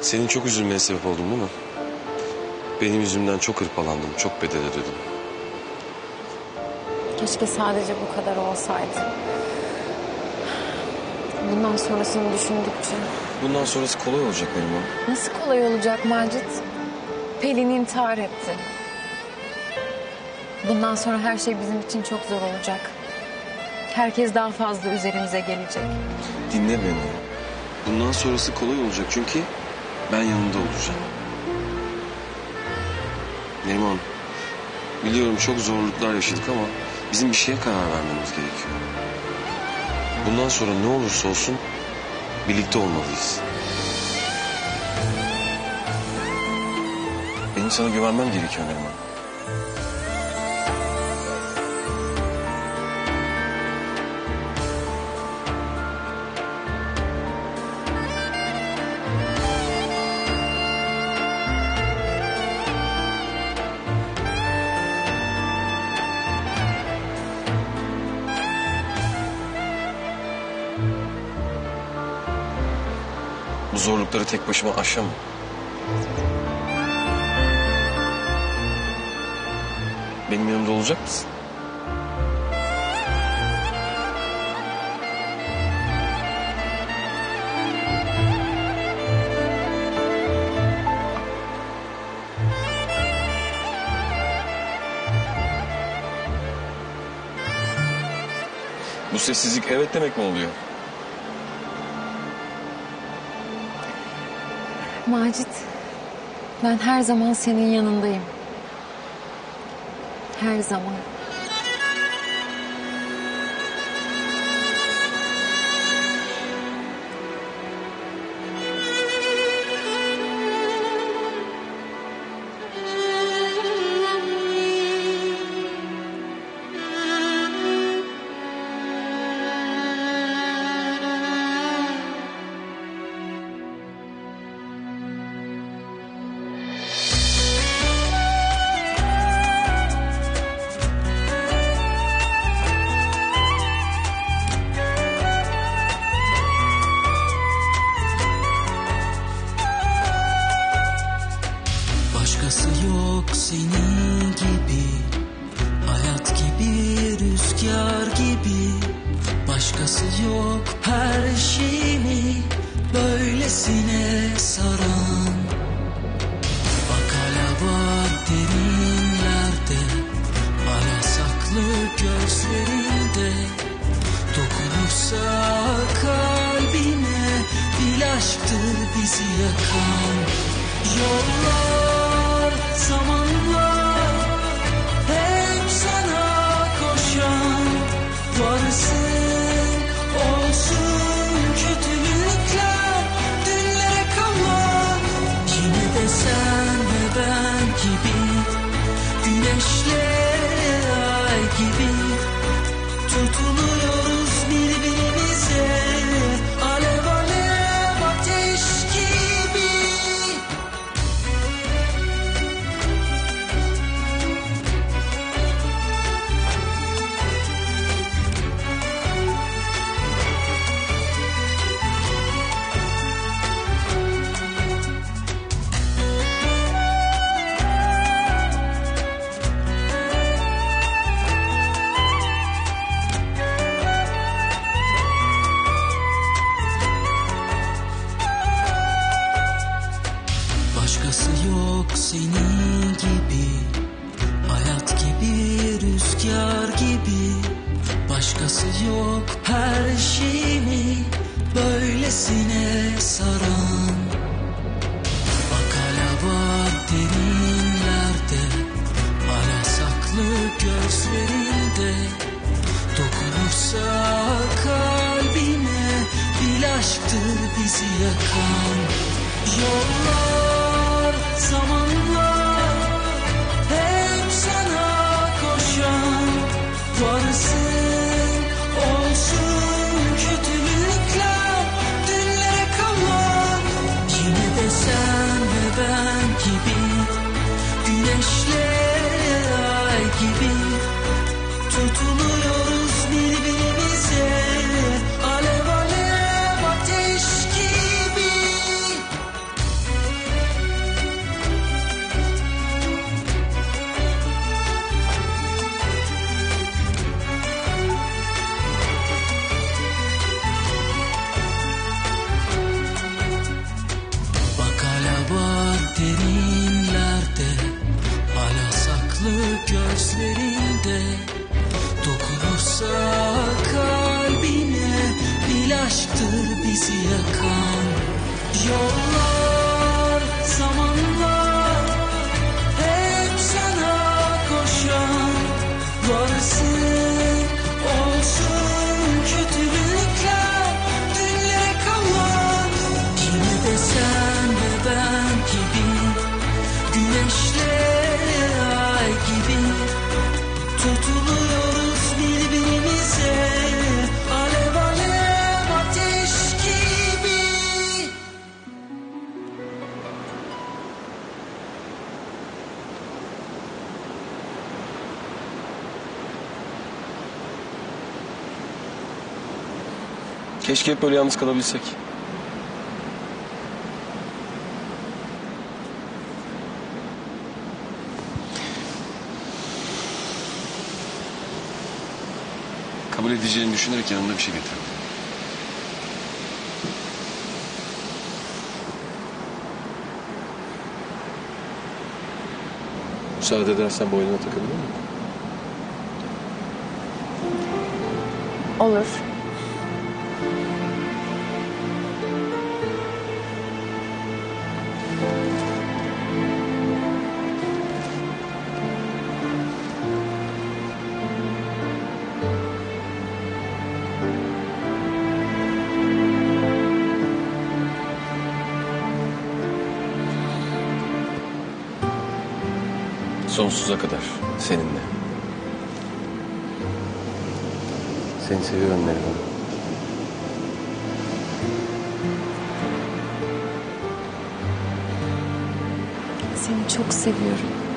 Senin çok üzülmeye sebep oldum değil mi? Benim yüzümden çok hırpalandım, çok bedel ödedim. Keşke sadece bu kadar olsaydı. Bundan sonrasını düşündükçe Bundan sonrası kolay olacak Neriman. nasıl kolay olacak Macit? Pelin intihar etti. Bundan sonra her şey bizim için çok zor olacak. Herkes daha fazla üzerimize gelecek. Dinle beni. Bundan sonrası kolay olacak çünkü ben yanında olacağım. Neriman, biliyorum çok zorluklar yaşadık ama bizim bir şeye karar vermemiz gerekiyor. Bundan sonra ne olursa olsun birlikte olmalıyız. Benim sana güvenmem gerekiyor Neriman. Zorlukları tek başıma aşamam. Benim yanımda olacak mısın? Bu sessizlik evet demek mi oluyor? Macit, ben her zaman senin yanındayım. Her zaman. Aşktır bizi yakan Yollar, Başkası yok her şeyimi Böylesine saran? Bak var derinlerde Hala saklı gözlerinde. Dokunursa kalbine Bir aşktır bizi yakan. Yollar, zamanlar Hep sana koşan. Varsın, bizi yakan Yollar, zamanlar. Hep sana koşan Varsın Keşke hep böyle yalnız kalabilsek. Kabul edeceğini düşünerek yanımda bir şey getirdim. Müsaade edersen boynuna takabilir miyim? Olur. Sonsuza kadar seninle. Seni seviyorum Neriman. Seni çok seviyorum.